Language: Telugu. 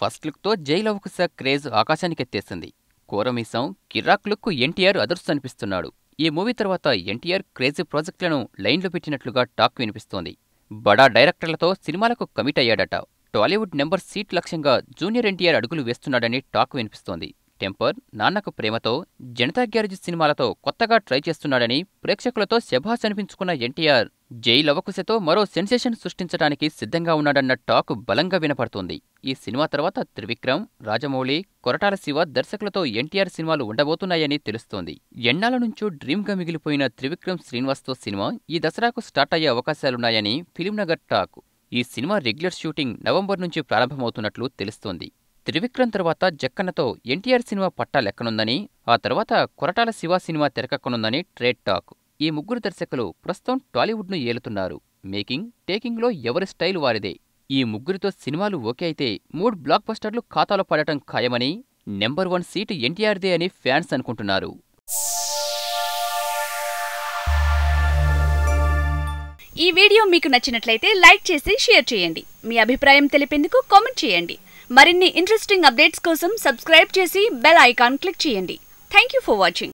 ఫస్ట్ లుక్తో జై లవకుశ క్రేజ్ ఆకాశానికెత్తేసింది. కోరమీసం కిరాక్ లుక్ ఎన్టీఆర్ అదర్స్ అనిపిస్తున్నాడు. ఈ మూవీ తర్వాత ఎన్టీఆర్ క్రేజీ ప్రాజెక్టులను లైన్లో పెట్టినట్లుగా టాక్ వినిపిస్తోంది. బడా డైరెక్టర్లతో సినిమాలకు కమిట్ అయ్యాడట. టాలీవుడ్ నెంబర్ సీట్ లక్ష్యంగా జూనియర్ ఎన్టీఆర్ అడుగులు వేస్తున్నాడని టాక్ వినిపిస్తోంది. టెంపర్ నాన్నకు ప్రేమతో జనతా గ్యారేజ్ సినిమాలతో కొత్తగా ట్రై చేస్తున్నాడని ప్రేక్షకులతో శభాష్ అనిపించుకున్న ఎన్టీఆర్ జై లవకుశతో మరో సెన్సేషన్ సృష్టించడానికి సిద్ధంగా ఉన్నాడన్న టాక్ బలంగా వినపడుతోంది. ఈ సినిమా తర్వాత త్రివిక్రమ్ రాజమౌళి కొరటాల శివ దర్శకులతో ఎన్టీఆర్ సినిమాలు ఉండబోతున్నాయని తెలుస్తోంది. ఎన్నాళ్ళ నుంచో డ్రీమ్గా మిగిలిపోయిన త్రివిక్రమ్ శ్రీనివాస్తో సినిమా ఈ దసరాకు స్టార్ట్ అయ్యే అవకాశాలున్నాయని ఫిలింనగర్ టాక్. ఈ సినిమా రెగ్యులర్ షూటింగ్ నవంబర్ నుంచి ప్రారంభమవుతున్నట్లు తెలుస్తోంది. త్రివిక్రమ్ తర్వాత జక్కన్నతో ఎన్టీఆర్ సినిమా పట్టాలెక్కనుందని ఆ తర్వాత కొరటాల శివ సినిమా తెరకెక్కనుందని ట్రేడ్ టాక్. ఈ ముగ్గురు దర్శకులు ప్రస్తుతం టాలీవుడ్ను ఏలుతున్నారు. మేకింగ్ టేకింగ్లో ఎవరి స్టైల్ వారిదే. ఈ ముగ్గురితో సినిమాలు ఓకే అయితే మూడు బ్లాక్ బస్టర్లు ఖాతాలో పడటం ఖాయమని నెంబర్ వన్ సీటు ఎన్టీఆర్దే అని ఫ్యాన్స్ అనుకుంటున్నారు. ఈ వీడియో మీకు నచ్చినట్లయితే లైక్ చేసి షేర్ చేయండి. మీ అభిప్రాయం తెలిపేందుకు కామెంట్ చేయండి. మరిన్ని ఇంట్రెస్టింగ్ అప్డేట్స్ కోసం సబ్స్క్రైబ్ చేసి బెల్ ఐకాన్ క్లిక్ చేయండి. Thank you for watching